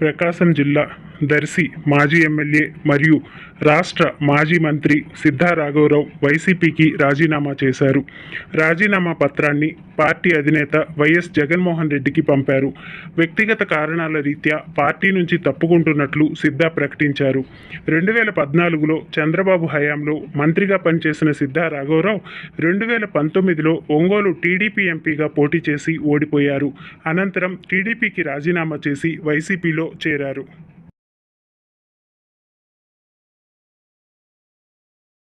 ప్రకాశం జిల్లా దర్శి మాజీ ఎమ్మెల్యే మరియు రాష్ట్ర మాజీ మంత్రి సిద్ధా రాఘవరావు వైసీపీకి రాజీనామా చేశారు. రాజీనామా పత్రాన్ని పార్టీ అధినేత వైఎస్ జగన్మోహన్ రెడ్డికి పంపారు. వ్యక్తిగత కారణాల రీత్యా పార్టీ నుంచి తప్పుకుంటున్నట్లు సిద్ధా ప్రకటించారు. రెండు వేల పద్నాలుగులో చంద్రబాబు హయాంలో మంత్రిగా పనిచేసిన సిద్ధా రాఘవరావు రెండు వేల పంతొమ్మిదిలో ఒంగోలు టీడీపీ ఎంపీగా పోటీ చేసి ఓడిపోయారు. అనంతరం టీడీపీకి రాజీనామా చేసి వైసీపీలో చేరారు.